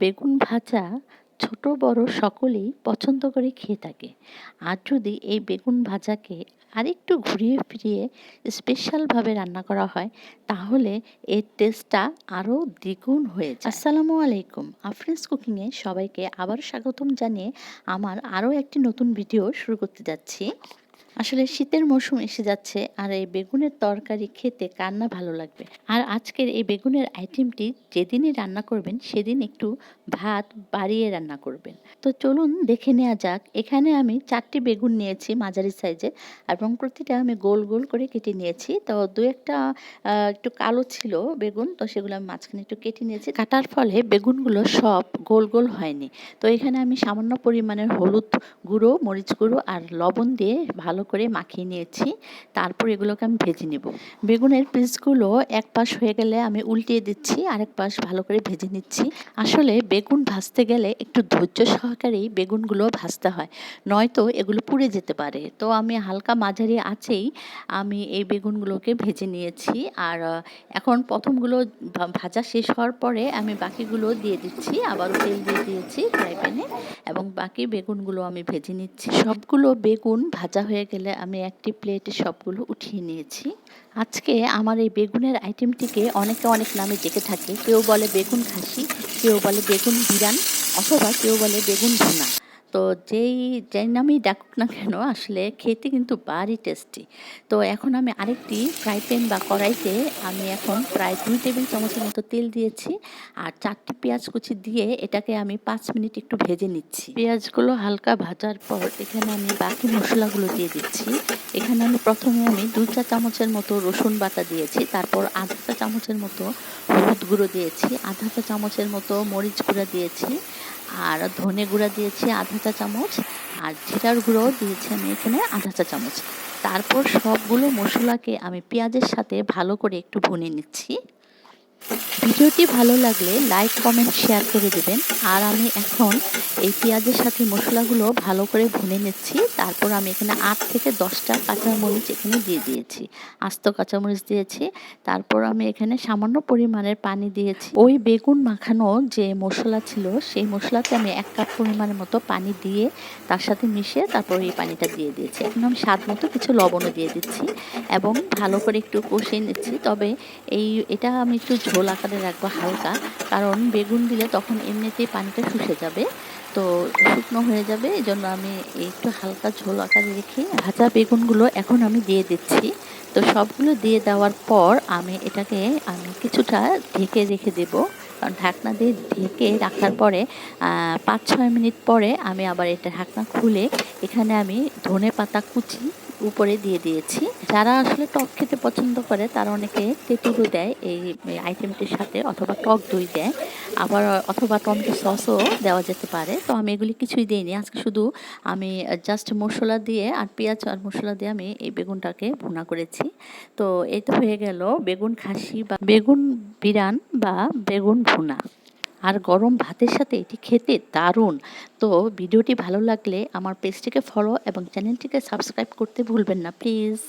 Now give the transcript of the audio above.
বেগুন ভাজা ছোট বড় সকলেই পছন্দ করে খেয়ে থাকে। আর যদি এই বেগুন ভাজাকে আরেকটু ঘুরিয়ে ফিরিয়ে স্পেশালভাবে রান্না করা হয়, তাহলে এর টেস্টটা আরও দ্বিগুণ হয়ে যায়। আসসালামু আলাইকুম। আফ্রেন্স কুকিংয়ে সবাইকে আবার স্বাগতম জানিয়ে আমার আরও একটি নতুন ভিডিও শুরু করতে যাচ্ছি। আসলে শীতের মৌসুম এসে যাচ্ছে আর এই বেগুনের তরকারি খেতে কার না ভালো লাগবে? আর আজকের এই বেগুনের আইটেমটি যেদিনই রান্না করবেন, সেদিন একটু ভাত বাড়িয়ে রান্না করবেন। তো চলুন দেখে নেওয়া যাক। এখানে আমি চারটি বেগুন নিয়েছি মাঝারি সাইজে এবং প্রতিটা আমি গোল গোল করে কেটে নিয়েছি। তো দু একটা একটু কালো ছিল বেগুন, তো সেগুলো আমি মাঝখানে একটু কেটে নিয়েছি। কাটার ফলে বেগুনগুলো সব গোল গোল হয়নি। তো এখানে আমি সামান্য পরিমাণের হলুদ গুঁড়ো, মরিচ গুঁড়ো আর লবণ দিয়ে ভালো করে মাখিয়ে নিয়েছি। তারপর এগুলোকে আমি ভেজে নেব। বেগুনের পিসগুলো এক পাশ হয়ে গেলে আমি উল্টিয়ে দিচ্ছি, আরেক পাশ ভালো করে ভেজে নিচ্ছি। আসলে বেগুন ভাজতে গেলে একটু ধৈর্য সহকারেই বেগুনগুলো ভাজতে হয়, নয়তো এগুলো পুড়ে যেতে পারে। তো আমি হালকা মাঝারি আছেই আমি এই বেগুনগুলোকে ভেজে নিয়েছি আর এখন প্রথমগুলো ভাজা শেষ হওয়ার পরে আমি বাকিগুলো দিয়ে দিচ্ছি। আবারও তেল দিয়ে দিয়েছি ফ্রাই প্যানে এবং বাকি বেগুনগুলো আমি ভেজে নিচ্ছি। সবগুলো বেগুন ভাজা হয়ে গেলে আমি একটি প্লেটে সবগুলো উঠিয়ে নিয়েছি। আজকে আমার এই বেগুনের আইটেমটিকে অনেকে অনেক নামে ডেকে থাকে। কেউ বলে বেগুন খাসি, কেউ বলে বেগুন বিরান অথবা কেউ বলে বেগুন ভুনা। তো যেই যেই নামেই ডাকুক না কেন, আসলে খেতে কিন্তু বাড়ি টেস্টি তো এখন আমি আরেকটি ফ্রাই প্যান বা কড়াইতে আমি এখন প্রায় দুই টেবিল চামচের মতো তেল দিয়েছি আর চারটি পেঁয়াজ কুচি দিয়ে এটাকে আমি পাঁচ মিনিট একটু ভেজে নিচ্ছি। পেঁয়াজগুলো হালকা ভাজার পর এখানে আমি বাকি মশলাগুলো দিয়ে দিচ্ছি। এখানে আমি প্রথমে আমি দু চা চামচের মতো রসুন বাটা দিয়েছি, তারপর আধা চা চামচের মতো হলুদ গুঁড়ো দিয়েছি, আধা চা চামচের মতো মরিচ গুঁড়া দিয়েছি আর ধনে গুঁড়া দিয়েছি আধা চা চামচ, আর জিরার গুঁড়ো দিয়েছি আমি এখানে আধা চা চামচ। তারপর সবগুলো মশলাকে আমি পেঁয়াজের সাথে ভালো করে একটু ভুনে নিচ্ছি। ভিডিওটি ভালো লাগলে লাইক, কমেন্ট, শেয়ার করে দেবেন। আর আমি এখন এই পেঁয়াজের সাথে মশলাগুলো ভালো করে ভুনে নিচ্ছি। তারপর আমি এখানে আট থেকে দশটা কাঁচামরিচ এখানে দিয়ে দিয়েছি। আস্ত কাঁচামরিচ দিয়েছি। তারপর আমি এখানে সামান্য পরিমাণের পানি দিয়েছি। ওই বেগুন মাখানো যে মশলা ছিল, সেই মশলাতে আমি এক কাপ পরিমাণের মতো পানি দিয়ে তার সাথে মিশিয়ে তারপর এই পানিটা দিয়ে দিয়েছি। এখন আমি স্বাদ মতো কিছু লবণও দিয়ে দিচ্ছি এবং ভালো করে একটু কষিয়ে নিচ্ছি। তবে এই, এটা আমি একটু ঝোল আকারে রাখব হালকা। কারণ বেগুন দিলে তখন এমনিতেই পানিটা শুষে যাবে। তো শুকনো হয়ে যাবে। এই জন্য আমি একটু হালকা ঝোল আকারে রেখে ভাজা বেগুনগুলো এখন আমি দিয়ে দিচ্ছি। তো সবগুলো দিয়ে দেওয়ার পর আমি এটাকে আমি কিছুটা ঢেকে রেখে দেব। কারণ ঢাকনা দিয়ে ঢেকে রাখার পরে পাঁচ ছয় মিনিট পরে আমি আবার এটা ঢাকনা খুলে এখানে আমি ধনে পাতা কুচি উপরে দিয়ে দিয়েছি। যারা আসলে টক খেতে পছন্দ করে, তারা অনেকে তেঁতুলও দেয়, এই আইটেমটির সাথে, অথবা টক দই দেয়। আবার, অথবা টমেটো সসও দেওয়া যেতে পারে। তো আমি এগুলি কিছুই দিইনি। আজকে শুধু আমি জাস্ট মশলা দিয়ে আর পেঁয়াজ আর মশলা দিয়ে আমি এই বেগুনটাকে ভুনা করেছি। তো এই তো হয়ে গেল বেগুন খাসি বা বেগুন বিরান বা বেগুন ভুনা। আর গরম ভাতের সাথে এটি খেতে দারুণ। তো ভিডিওটি ভালো লাগলে আমার পেজটিকে ফলো এবং চ্যানেলটিকে সাবস্ক্রাইব করতে ভুলবেন না প্লিজ